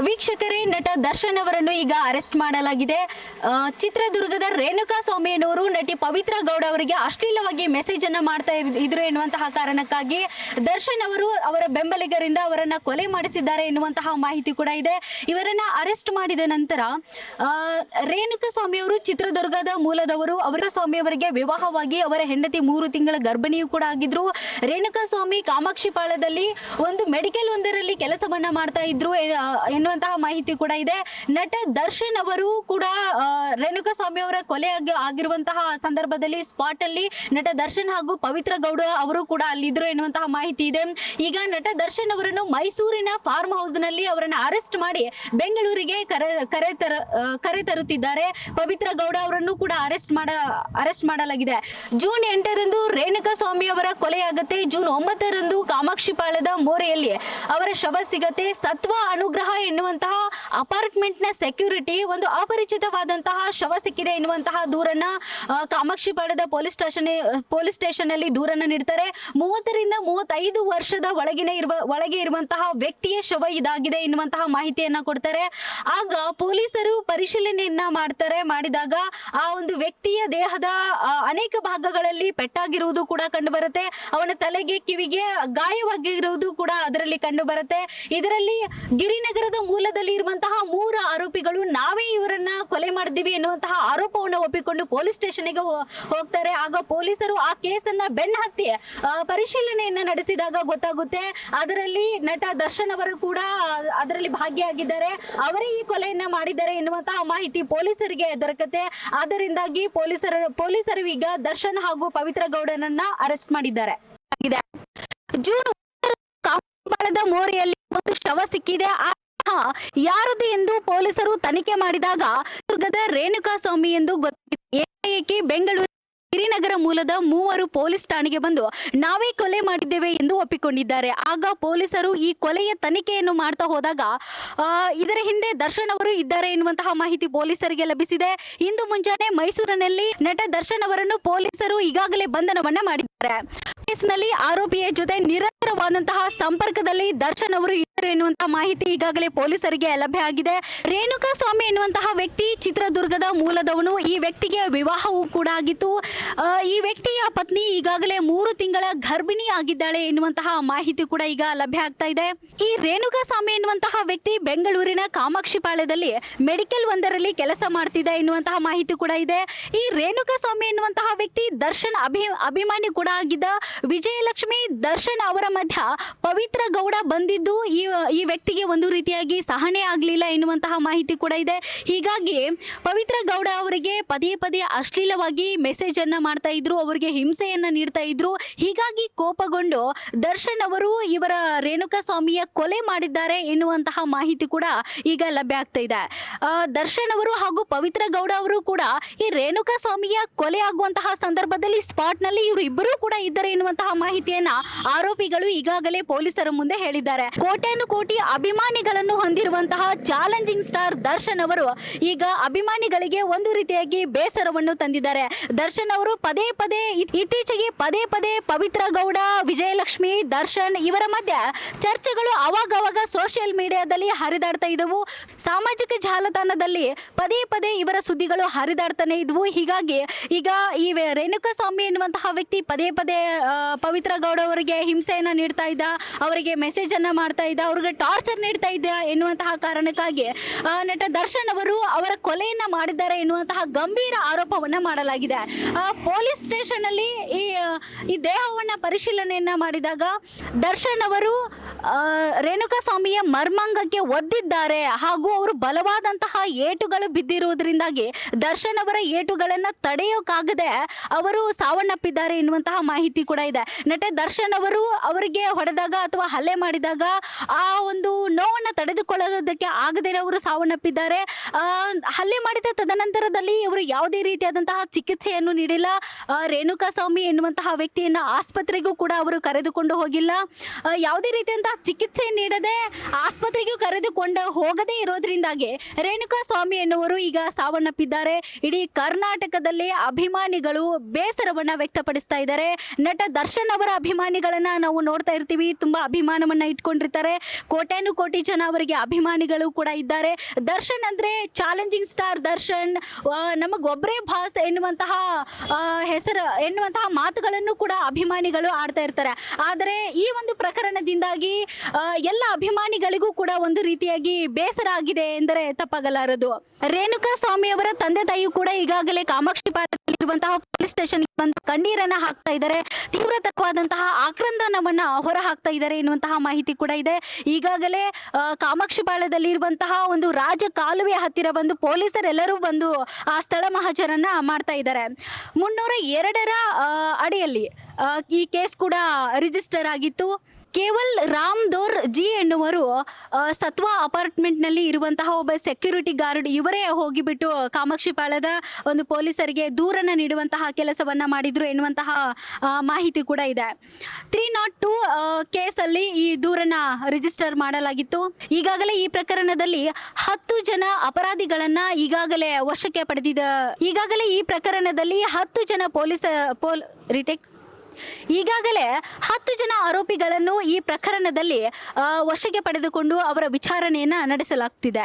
ವೀಕ್ಷಕರೇ, ನಟ ದರ್ಶನ್ ಅವರನ್ನು ಈಗ ಅರೆಸ್ಟ್ ಮಾಡಲಾಗಿದೆ. ಚಿತ್ರದುರ್ಗದ ರೇಣುಕಾ ಸ್ವಾಮಿಯನ್ನವರು ನಟಿ ಪವಿತ್ರ ಗೌಡ ಅವರಿಗೆ ಅಶ್ಲೀಲವಾಗಿ ಮೆಸೇಜ್ ಅನ್ನ ಮಾಡ್ತಾ ಇದ್- ಇದ್ರು ಎನ್ನುವಂತಹ ಕಾರಣಕ್ಕಾಗಿ ದರ್ಶನ್ ಅವರು ಅವರ ಬೆಂಬಲಿಗರಿಂದ ಅವರನ್ನ ಕೊಲೆ ಮಾಡಿಸಿದ್ದಾರೆ ಎನ್ನುವಂತಹ ಮಾಹಿತಿ ಕೂಡ ಇದೆ. ಇವರನ್ನ ಅರೆಸ್ಟ್ ಮಾಡಿದ ನಂತರ ರೇಣುಕಾ ಸ್ವಾಮಿ ಅವರು ಚಿತ್ರದುರ್ಗದ ಮೂಲದವರು, ಅವರ ಸ್ವಾಮಿ ಅವರಿಗೆ ವಿವಾಹವಾಗಿ ಅವರ ಹೆಂಡತಿ ಮೂರು ತಿಂಗಳ ಗರ್ಭಿಣಿಯೂ ಕೂಡ ಆಗಿದ್ರು. ರೇಣುಕಾ ಸ್ವಾಮಿ ಕಾಮಾಕ್ಷಿ ಪಾಳ್ಯದಲ್ಲಿ ಒಂದು ಮೆಡಿಕಲ್ ಒಂದರಲ್ಲಿ ಕೆಲಸವನ್ನ ಮಾಡ್ತಾ ಇದ್ರು ಆ, ಎನ್ನುವಂತಹ ಮಾಹಿತಿ ಕೂಡ ಇದೆ. ನಟ ದರ್ಶನ್ ಅವರು ಕೂಡ ರೇಣುಕಾ ಸ್ವಾಮಿ ಅವರ ಕೊಲೆ ಆಗಿ- ಆಗಿರುವಂತಹ ಸಂದರ್ಭದಲ್ಲಿ ಸ್ಪಾಟ್ ಅಲ್ಲಿ ನಟ ದರ್ಶನ್ ಹಾಗೂ ಪವಿತ್ರ ಗೌಡ ಅವರು ಕೂಡ ಅಲ್ಲಿದ್ರು ಎನ್ನುವಂತಹ ಮಾಹಿತಿ ಇದೆ. ಈಗ ನಟ ದರ್ಶನ್ ಅವರನ್ನು ಮೈಸೂರಿನ ಫಾರ್ಮ್ ಹೌಸ್ನಲ್ಲಿ ಅವರನ್ನು ಅರೆಸ್ಟ್ ಮಾಡಿ ಬೆಂಗಳೂರಿಗೆ ಕರೆ ಕರೆ ತರ ಕರೆ ತರುತ್ತಿದ್ದಾರೆ. ಪವಿತ್ರ ಗೌಡ ಅವರನ್ನು ಕೂಡ ಅರೆಸ್ಟ್ ಮಾಡ ಅರೆಸ್ಟ್ ಮಾಡಲಾಗಿದೆ. ಜೂನ್ ಎಂಟರಂದು ರೇಣುಕಾ ಸ್ವಾಮಿ ಅವರ ಕೊಲೆಯಾಗತ್ತೆ. ಜೂನ್ ಒಂಬತ್ತರಂದು ಕಾಮಾಕ್ಷಿಪಾಳದ ಮೋರೆಯಲ್ಲಿ ಅವರ ಶವ ಸಿಗತ್ತೆ. ಸತ್ವ ಅನುಗ್ರಹ ಎನ್ನುವಂತಹ ಅಪಾರ್ಟ್ಮೆಂಟ್ನ ಸೆಕ್ಯೂರಿಟಿ ಒಂದು ಅಪರಿಚಿತವಾದಂತಹ ಶವ ಸಿಕ್ಕಿದೆ ಎನ್ನುವಂತಹ ದೂರನ್ನ ಕಾಮಾಕ್ಷಿಪಾಡದ ಪೊಲೀಸ್ ಸ್ಟೇಷನ್ ಪೊಲೀಸ್ ಸ್ಟೇಷನ್ ಅಲ್ಲಿ ದೂರನ್ನ ನೀಡ್ತಾರೆ. ಮೂವತ್ತರಿಂದ ಮೂವತ್ತೈದು ವರ್ಷದ ಒಳಗಿನ ಇರುವ, ಒಳಗೆ ಇರುವಂತಹ ವ್ಯಕ್ತಿಯ ಶವ ಇದಾಗಿದೆ ಎನ್ನುವಂತಹ ಮಾಹಿತಿಯನ್ನ ಕೊಡ್ತಾರೆ. ಆಗ ಪೊಲೀಸರು ಪರಿಶೀಲನೆಯನ್ನ ಮಾಡ್ತಾರೆ, ಮಾಡಿದಾಗ ಆ ಒಂದು ವ್ಯಕ್ತಿಯ ದೇಹದ ಅನೇಕ ಭಾಗಗಳಲ್ಲಿ ಪೆಟ್ಟಾಗಿರುವುದು ಕೂಡ ಕಂಡು ಬರುತ್ತೆ ಅವನ ತಲೆಗೆ ಕಿವಿಗೆ ಗಾಯವಾಗಿರುವುದು ಕೂಡ ಅದರಲ್ಲಿ ಕಂಡು ಬರುತ್ತೆ ಇದರಲ್ಲಿ ಗಿರಿನಗರದ ಮೂಲದಲ್ಲಿ ಇರುವಂತಹ ಮೂರು ಆರೋಪಿಗಳು ನಾವೇ ಇವರನ್ನ ಕೊಲೆ ಮಾಡಿದ್ದೀವಿ ಎನ್ನುವಂತಹ ಆರೋಪವನ್ನು ಒಪ್ಪಿಕೊಂಡು ಪೊಲೀಸ್ ಸ್ಟೇಷನ್ಗೆ ಹೋಗ್ತಾರೆ. ಆಗ ಪೊಲೀಸರು ಆ ಕೇಸನ್ನ ಬೆನ್ನ ಹತ್ತಿ ಪರಿಶೀಲನೆಯನ್ನ ನಡೆಸಿದಾಗ ಗೊತ್ತಾಗುತ್ತೆ ಅದರಲ್ಲಿ ನಟ ದರ್ಶನ್ ಅವರು ಕೂಡ ಅದರಲ್ಲಿ ಭಾಗಿಯಾಗಿದ್ದಾರೆ. ಅವರೇ ಈ ಕೊಲೆಯನ್ನ ಮಾಡಿದ್ದಾರೆ ಎನ್ನುವಂತಹ ಮಾಹಿತಿ ಪೊಲೀಸರಿಗೆ ದೊರಕತ್ತೆ. ಅದರಿಂದಾಗಿ ಪೊಲೀಸರ, ಪೊಲೀಸರು ಈಗ ದರ್ಶನ್ ಹಾಗೂ ಪವಿತ್ರ ಗೌಡನನ್ನ ಅರೆಸ್ಟ್ ಮಾಡಿದ್ದಾರೆ. ಜೂನ್ ಕಾಪಾಳದ ಮೋರಿಯಲ್ಲಿ ಒಂದು ಶವ ಸಿಕ್ಕಿದೆ. ಆ ಯಾರದು ಎಂದು ಪೊಲೀಸರು ತನಿಖೆ ಮಾಡಿದಾಗ ದುರ್ಗದ ರೇಣುಕಾ ಸ್ವಾಮಿ ಎಂದು ಗೊತ್ತಾಗಿದೆ ಬೆಂಗಳೂರು ಗಿರಿನಗರ ಮೂಲದ ಮೂವರು ಪೊಲೀಸ್ ಠಾಣೆಗೆ ಬಂದು ನಾವೇ ಕೊಲೆ ಮಾಡಿದ್ದೇವೆ ಎಂದು ಒಪ್ಪಿಕೊಂಡಿದ್ದಾರೆ. ಆಗ ಪೊಲೀಸರು ಈ ಕೊಲೆಯ ತನಿಖೆಯನ್ನು ಮಾಡ್ತಾ ಹೋದಾಗ ಇದರ ಹಿಂದೆ ದರ್ಶನ್ ಅವರು ಇದ್ದಾರೆ ಎನ್ನುವಂತಹ ಮಾಹಿತಿ ಪೊಲೀಸರಿಗೆ ಲಭಿಸಿದೆ. ಇಂದು ಮುಂಜಾನೆ ಮೈಸೂರಿನಲ್ಲಿ ನಟ ದರ್ಶನ್ ಅವರನ್ನು ಪೊಲೀಸರು ಈಗಾಗಲೇ ಬಂಧನವನ್ನ ಮಾಡಿದ್ದಾರೆ. ಆರೋಪಿಯ ಜೊತೆ ನಿರಂತರವಾದಂತಹ ಸಂಪರ್ಕದಲ್ಲಿ ದರ್ಶನ್ ಅವರು ಎನ್ನುವಂತಹ ಮಾಹಿತಿ ಈಗಾಗಲೇ ಪೊಲೀಸರಿಗೆ ಲಭ್ಯ ಆಗಿದೆ. ರೇಣುಕಾ ಸ್ವಾಮಿ ಎನ್ನುವಂತಹ ವ್ಯಕ್ತಿ ಚಿತ್ರದುರ್ಗದ ಮೂಲದವನು. ಈ ವ್ಯಕ್ತಿಗೆ ವಿವಾಹವೂ ಕೂಡ ಆಗಿತ್ತು. ಈ ವ್ಯಕ್ತಿಯ ಪತ್ನಿ ಈಗಾಗಲೇ ಮೂರು ತಿಂಗಳ ಗರ್ಭಿಣಿ ಆಗಿದ್ದಾಳೆ ಎನ್ನುವಂತಹ ಮಾಹಿತಿ ಕೂಡ ಈಗ ಲಭ್ಯ ಆಗ್ತಾ ಇದೆ. ಈ ರೇಣುಕಾ ಸ್ವಾಮಿ ಎನ್ನುವಂತಹ ವ್ಯಕ್ತಿ ಬೆಂಗಳೂರಿನ ಕಾಮಾಕ್ಷಿ ಪಾಳ್ಯದಲ್ಲಿ ಮೆಡಿಕಲ್ ಒಂದರಲ್ಲಿ ಕೆಲಸ ಮಾಡ್ತಿದೆ ಎನ್ನುವಂತಹ ಮಾಹಿತಿ ಕೂಡ ಇದೆ. ಈ ರೇಣುಕಾ ಸ್ವಾಮಿ ಎನ್ನುವಂತಹ ವ್ಯಕ್ತಿ ದರ್ಶನ್ ಅಭಿ, ಅಭಿಮಾನಿ ಕೂಡ ಆಗಿದ್ದ. ವಿಜಯಲಕ್ಷ್ಮಿ ದರ್ಶನ್ ಅವರ ಮಧ್ಯ ಪವಿತ್ರ ಗೌಡ ಬಂದಿದ್ದು. ಈ ಈ ವ್ಯಕ್ತಿಗೆ ಒಂದು ರೀತಿಯಾಗಿ ಸಹನೆ ಆಗಲಿಲ್ಲ ಎನ್ನುವಂತಹ ಮಾಹಿತಿ ಕೂಡ ಇದೆ. ಹೀಗಾಗಿ ಪವಿತ್ರ ಗೌಡ ಅವರಿಗೆ ಪದೇ ಪದೇ ಅಶ್ಲೀಲವಾಗಿ ಮೆಸೇಜ್ ಅನ್ನ ಮಾಡ್ತಾ ಇದ್ರು, ಅವರಿಗೆ ಹಿಂಸೆಯನ್ನ ನೀಡ್ತಾ ಇದ್ರು. ಹೀಗಾಗಿ ಕೋಪಗೊಂಡು ದರ್ಶನ್ ಅವರು ಇವರ ರೇಣುಕಾ ಸ್ವಾಮಿಯ ಕೊಲೆ ಮಾಡಿದ್ದಾರೆ ಎನ್ನುವಂತಹ ಮಾಹಿತಿ ಕೂಡ ಈಗ ಲಭ್ಯ ಆಗ್ತಾ ಇದೆ. ದರ್ಶನ್ ಅವರು ಹಾಗೂ ಪವಿತ್ರ ಗೌಡ ಅವರು ಕೂಡ ಈ ರೇಣುಕಾ ಸ್ವಾಮಿಯ ಕೊಲೆ ಆಗುವಂತಹ ಸಂದರ್ಭದಲ್ಲಿ ಸ್ಪಾಟ್ನಲ್ಲಿ ಇವರು ಇಬ್ಬರು ಕೂಡ ಇದ್ದಾರೆ ಎನ್ನುವಂತಹ ಮಾಹಿತಿಯನ್ನ ಆರೋಪಿಗಳು ಈಗಾಗಲೇ ಪೊಲೀಸರ ಮುಂದೆ ಹೇಳಿದ್ದಾರೆ. ಕೋಟ್ಯಾನು ಕೋಟಿ ಅಭಿಮಾನಿಗಳನ್ನು ಹೊಂದಿರುವಂತಹ ಚಾಲೆಂಜಿಂಗ್ ಸ್ಟಾರ್ ದರ್ಶನ್ ಅವರು ಈಗ ಅಭಿಮಾನಿಗಳಿಗೆ ಒಂದು ರೀತಿಯಾಗಿ ಬೇಸರವನ್ನು ತಂದಿದ್ದಾರೆ. ದರ್ಶನ್ ಅವರು ಪದೇ ಪದೇ ಇತ್ತೀಚೆಗೆ ಪದೇ ಪದೇ ಪವಿತ್ರ ಗೌಡ, ವಿಜಯಲಕ್ಷ್ಮಿ, ದರ್ಶನ್ ಇವರ ಮಧ್ಯೆ ಚರ್ಚೆಗಳು ಅವಾಗವಾಗ ಸೋಷಿಯಲ್ ಮೀಡಿಯಾದಲ್ಲಿ ಹರಿದಾಡ್ತಾ ಇದ್ದವು. ಸಾಮಾಜಿಕ ಜಾಲತಾಣದಲ್ಲಿ ಪದೇ ಪದೇ ಇವರ ಸುದ್ದಿಗಳು ಹರಿದಾಡ್ತಾನೆ ಇದ್ವು. ಹೀಗಾಗಿ ಈಗ ಈ ರೇಣುಕಾ ಸ್ವಾಮಿ ಎನ್ನುವಂತಹ ವ್ಯಕ್ತಿ ಪದೇ ಪದೇ ಪವಿತ್ರ ಗೌಡ ಅವರಿಗೆ ಹಿಂಸೆಯನ್ನ ನೀಡ್ತಾ ಇದ್ದ, ಅವರಿಗೆ ಮೆಸೇಜ್ ಅನ್ನ ಮಾಡ್ತಾ ಇದ್ದ ಅವ್ರಿಗೆ ಟಾರ್ಚರ್ ನೀಡ್ತಾ ಇದ್ದ ಎನ್ನುವಂತಹ ಕಾರಣಕ್ಕಾಗಿ ನಟ ದರ್ಶನ್ ಅವರು ಅವರ ಕೊಲೆಯನ್ನ ಮಾಡಿದ್ದಾರೆ ಎನ್ನುವಂತಹ ಗಂಭೀರ ಆರೋಪವನ್ನ ಮಾಡಲಾಗಿದೆ. ಪೊಲೀಸ್ ಸ್ಟೇಷನ್ ಅಲ್ಲಿ ಈ ದೇಹವನ್ನ ಪರಿಶೀಲನೆಯನ್ನ ಮಾಡಿದಾಗ ದರ್ಶನ್ ಅವರು ರೇಣುಕಾ ಸ್ವಾಮಿಯ ಮರ್ಮಾಂಗಕ್ಕೆ ಒದ್ದಿದ್ದಾರೆ ಹಾಗೂ ಅವರು ಬಲವಾದಂತಹ ಏಟುಗಳು ಬಿದ್ದಿರುವುದರಿಂದಾಗಿ ದರ್ಶನ್ ಅವರ ಏಟುಗಳನ್ನ ತಡೆಯೋಕ್ಕಾಗದೆ ಅವರು ಸಾವನ್ನಪ್ಪಿದ್ದಾರೆ ಎನ್ನುವಂತಹ ಮಾಹಿತಿ ಕೂಡ ಇದೆ. ನಟ ದರ್ಶನ್ ಅವರು ಅವರಿಗೆ ಹೊಡೆದಾಗ ಅಥವಾ ಹಲ್ಲೆ ಮಾಡಿದಾಗ ಆ ಒಂದು ನೋವನ್ನು ತಡೆದುಕೊಳ್ಳೋದಕ್ಕೆ ಆಗದೇ ಅವರು ಸಾವನ್ನಪ್ಪಿದ್ದಾರೆ. ಹಲ್ಲೆ ಮಾಡಿದ ತದನಂತರದಲ್ಲಿ ಇವರು ಯಾವುದೇ ರೀತಿಯಾದಂತಹ ಚಿಕಿತ್ಸೆಯನ್ನು ನೀಡಿಲ್ಲ. ರೇಣುಕಾ ಸ್ವಾಮಿ ಎನ್ನುವಂತಹ ವ್ಯಕ್ತಿಯನ್ನ ಆಸ್ಪತ್ರೆಗೂ ಕೂಡ ಅವರು ಕರೆದುಕೊಂಡು ಹೋಗಿಲ್ಲ. ಯಾವುದೇ ರೀತಿಯಂತಹ ಚಿಕಿತ್ಸೆ ನೀಡದೆ ಆಸ್ಪತ್ರೆಗೂ ಕರೆದುಕೊಂಡು ಹೋಗದೇ ಇರೋದ್ರಿಂದಾಗಿ ರೇಣುಕಾ ಸ್ವಾಮಿ ಎನ್ನುವರು ಈಗ ಸಾವನ್ನಪ್ಪಿದ್ದಾರೆ. ಇಡೀ ಕರ್ನಾಟಕದಲ್ಲಿ ಅಭಿಮಾನಿಗಳು ಬೇಸರವನ್ನ ವ್ಯಕ್ತಪಡಿಸ್ತಾ ಇದ್ದಾರೆ. ನಟ ದರ್ಶನ್ ಅವರ ಅಭಿಮಾನಿಗಳನ್ನ ನಾವು ನೋಡ್ತಾ ಇರ್ತೀವಿ. ತುಂಬಾ ಅಭಿಮಾನವನ್ನ ಇಟ್ಕೊಂಡಿರ್ತಾರೆ. ಕೋಟ್ಯಾನು ಕೋಟಿ ಜನ ಅವರಿಗೆ ಅಭಿಮಾನಿಗಳು ಕೂಡ ಇದ್ದಾರೆ. ದರ್ಶನ್ ಅಂದ್ರೆ ಚಾಲೆಂಜಿಂಗ್ ಸ್ಟಾರ್ ದರ್ಶನ್. ನಮಗೊಬ್ಬರೇ ಭಾಸ್ ಎನ್ನುವಂತಹ ಹೆಸರು, ಎನ್ನುವಂತಹ ಮಾತುಗಳನ್ನು ಕೂಡ ಅಭಿಮಾನಿಗಳು ಆಡ್ತಾ ಇರ್ತಾರೆ. ಆದರೆ ಈ ಒಂದು ಪ್ರಕರಣದಿಂದಾಗಿ ಎಲ್ಲ ಅಭಿಮಾನಿಗಳಿಗೂ ಕೂಡ ಒಂದು ರೀತಿಯಾಗಿ ಬೇಸರ ಆಗಿದೆ ಎಂದರೆ ತಪ್ಪಾಗಲಾರದು. ರೇಣುಕಾ ಸ್ವಾಮಿ ಅವರ ತಂದೆ ತಾಯಿಯು ಕೂಡ ಈಗಾಗಲೇ ಕಾಮಾಕ್ಷಿ ಪಾಠದಲ್ಲಿರುವಂತಹ ಪೊಲೀಸ್ ಸ್ಟೇಷನ್ ಬಂದು ಕಣ್ಣೀರನ್ನ ಹಾಕ್ತಾ ಇದ್ದಾರೆ. ತೀವ್ರತರವಾದಂತಹ ಆಕ್ರಂದನವನ್ನ ಹೊರ ಹಾಕ್ತಾ ಇದ್ದಾರೆ ಎನ್ನುವಂತಹ ಮಾಹಿತಿ ಕೂಡ ಇದೆ. ಈಗಾಗಲೇ ಕಾಮಾಕ್ಷಿ ಪಾಳ್ಯದಲ್ಲಿರುವಂತಹ ಒಂದು ರಾಜ ಕಾಲುವೆ ಹತ್ತಿರ ಬಂದು ಪೊಲೀಸರೆಲ್ಲರೂ ಬಂದು ಆ ಸ್ಥಳ ಮಹಾಜರನ್ನ ಮಾಡ್ತಾ ಇದ್ದಾರೆ. ಮುನ್ನೂರ ಎರಡರ ಅಡಿಯಲ್ಲಿ ಈ ಕೇಸ್ ಕೂಡ ರಿಜಿಸ್ಟರ್ ಆಗಿತ್ತು. ಕೇವಲ್ ರಾಮ್ ದೋರ್ ಜಿ ಎನ್ನುವರು ಸತ್ವ ಸತ್ವ ಅಪಾರ್ಟ್ಮೆಂಟ್ನಲ್ಲಿ ಇರುವಂತಹ ಒಬ್ಬ ಸೆಕ್ಯೂರಿಟಿ ಗಾರ್ಡ್ ಇವರೇ ಹೋಗಿಬಿಟ್ಟು ಕಾಮಾಕ್ಷಿಪಾಳದ ಒಂದು ಪೊಲೀಸರಿಗೆ ದೂರನ್ನು ನೀಡುವಂತಹ ಕೆಲಸವನ್ನ ಮಾಡಿದ್ರು ಎನ್ನುವಂತಹ ಮಾಹಿತಿ ಕೂಡ ಇದೆ. ತ್ರೀ ನಾಟ್ ಟು ಕೇಸಲ್ಲಿ ಈ ದೂರನ್ನ ರಿಜಿಸ್ಟರ್ ಮಾಡಲಾಗಿತ್ತು. ಈಗಾಗಲೇ ಈ ಪ್ರಕರಣದಲ್ಲಿ ಹತ್ತು ಜನ ಅಪರಾಧಿಗಳನ್ನ ಈಗಾಗಲೇ ವಶಕ್ಕೆ ಪಡೆದಿದ, ಈಗಾಗಲೇ ಈ ಪ್ರಕರಣದಲ್ಲಿ ಹತ್ತು ಜನ ಪೊಲೀಸ್, ಪೋಲ್ ರಿಟೇಕ್ ಈಗಾಗಲೇ ಹತ್ತು ಜನ ಆರೋಪಿಗಳನ್ನು ಈ ಪ್ರಕರಣದಲ್ಲಿ ವಶಕ್ಕೆ ಪಡೆದುಕೊಂಡು ಅವರ ವಿಚಾರಣೆಯನ್ನು ನಡೆಸಲಾಗ್ತಿದೆ.